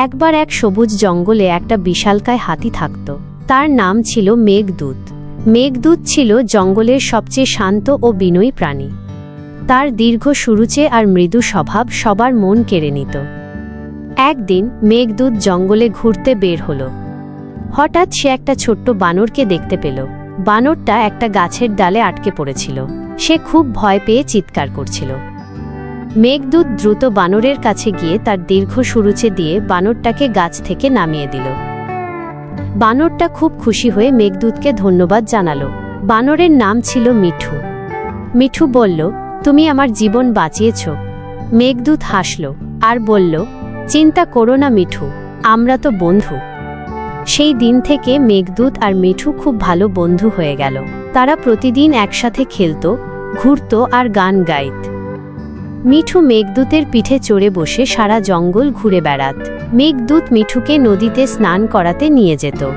একবার এক সবুজ জঙ্গলে একটা বিশালকায় হাতি থাকত। তার নাম ছিল মেঘদূত। মেঘদূত ছিল জঙ্গলের সবচেয়ে শান্ত ও বিনয়ী প্রাণী। তার দীর্ঘ সুরুচে আর মৃদু স্বভাব সবার মন কেড়ে নিত। একদিন মেঘদূত জঙ্গলে ঘুরতে বের হলো। হঠাৎ সে একটা ছোট্ট বানরকে দেখতে পেল। বানরটা একটা গাছের ডালে আটকে পড়েছিল। সে খুব ভয় পেয়ে চিৎকার করছিল। মেঘদূত দ্রুত বানরের কাছে গিয়ে তার দীর্ঘ সুরুচে দিয়ে বানরটাকে গাছ থেকে নামিয়ে দিল। বানরটা খুব খুশি হয়ে মেঘদূতকে ধন্যবাদ জানালো। বানরের নাম ছিল মিঠু। মিঠু বলল, তুমি আমার জীবন বাঁচিয়েছ। মেঘদূত হাসল আর বলল, চিন্তা করো না মিঠু, আমরা তো বন্ধু। সেই দিন থেকে মেঘদূত আর মিঠু খুব ভালো বন্ধু হয়ে গেল। তারা প্রতিদিন একসাথে খেলত, ঘুরত আর গান গাইত। মিঠু মেঘদূতের পিঠে চড়ে বসে সারা জঙ্গল ঘুরে বেড়াত। মেঘদূত মিঠুকে নদীতে স্নান করাতে নিয়ে যেত।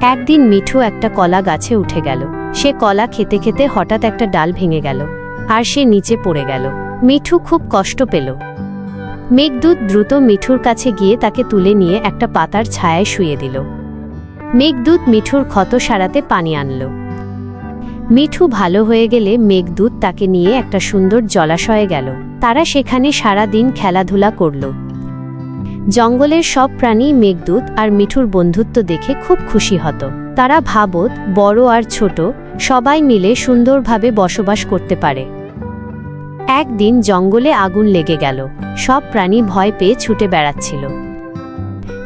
একদিন মিঠু একটা কলা গাছে উঠে গেল। সে কলা খেতে খেতে হঠাৎ একটা ডাল ভেঙে গেল আর সে নিচে পড়ে গেল। মিঠু খুব কষ্ট পেল। মেঘদূত দ্রুত মিঠুর কাছে গিয়ে তাকে তুলে নিয়ে একটা পাতার ছায়ায় শুয়ে দিল। মেঘদূত মিঠুর ক্ষত সারাতে পানি আনলো। মিঠু ভালো হয়ে গেলে মেঘদূত তাকে নিয়ে একটা সুন্দর জলাশয়ে গেল। তারা সেখানে সারা দিন খেলাধুলা করল। জঙ্গলের সব প্রাণী মেঘদূত আর মিঠুর বন্ধুত্ব দেখে খুব খুশি হতো। তারা ভাবত, বড় আর ছোট, সবাই মিলে সুন্দরভাবে বসবাস করতে পারে। একদিন জঙ্গলে আগুন লেগে গেল। সব প্রাণী ভয় পেয়ে ছুটে বেড়াচ্ছিল।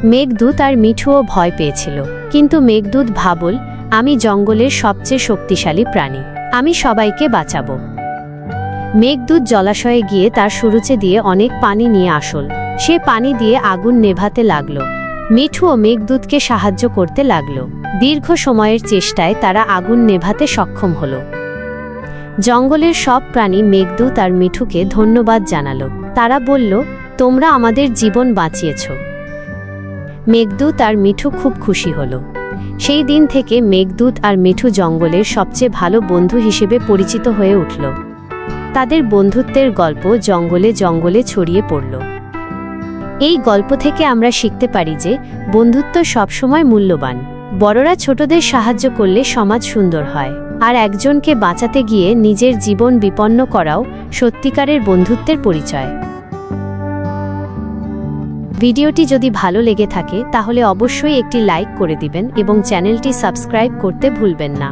মেঘদূত আর মিঠুও ভয় পেয়েছিল। কিন্তু মেঘদূত ভাবল আমি জঙ্গলের সবচেয়ে শক্তিশালী প্রাণী। আমি সবাইকে বাঁচাবো। মেঘদূত জলাশয়ে গিয়ে তার সুরুচে দিয়ে অনেক পানি নিয়ে আসল। সে পানি দিয়ে আগুন নেভাতে লাগল। মিঠু ও মেঘদূতকে সাহায্য করতে লাগল। দীর্ঘ সময়ের চেষ্টায় তারা আগুন নেভাতে সক্ষম হল। জঙ্গলের সব প্রাণী মেঘদূত আর মিঠুকে ধন্যবাদ জানালো। তারা বলল, তোমরা আমাদের জীবন বাঁচিয়েছ। মেঘদূত আর মিঠু খুব খুশি হলো। সেই দিন থেকে মেঘদূত আর মিঠু জঙ্গলের সবচেয়ে ভালো বন্ধু হিসেবে পরিচিত হয়ে উঠল। তাদের বন্ধুত্বের গল্প জঙ্গলে জঙ্গলে ছড়িয়ে পড়ল। এই গল্প থেকে আমরা শিখতে পারি যে বন্ধুত্ব সবসময় মূল্যবান। বড়রা ছোটদের সাহায্য করলে সমাজ সুন্দর হয়, আর একজনকে বাঁচাতে গিয়ে নিজের জীবন বিপন্ন করাও সত্যিকারের বন্ধুত্বের পরিচয়। ভিডিওটি যদি ভালো লেগে থাকে, তাহলে অবশ্যই একটি লাইক করে দিবেন এবং চ্যানেলটি সাবস্ক্রাইব করতে ভুলবেন না।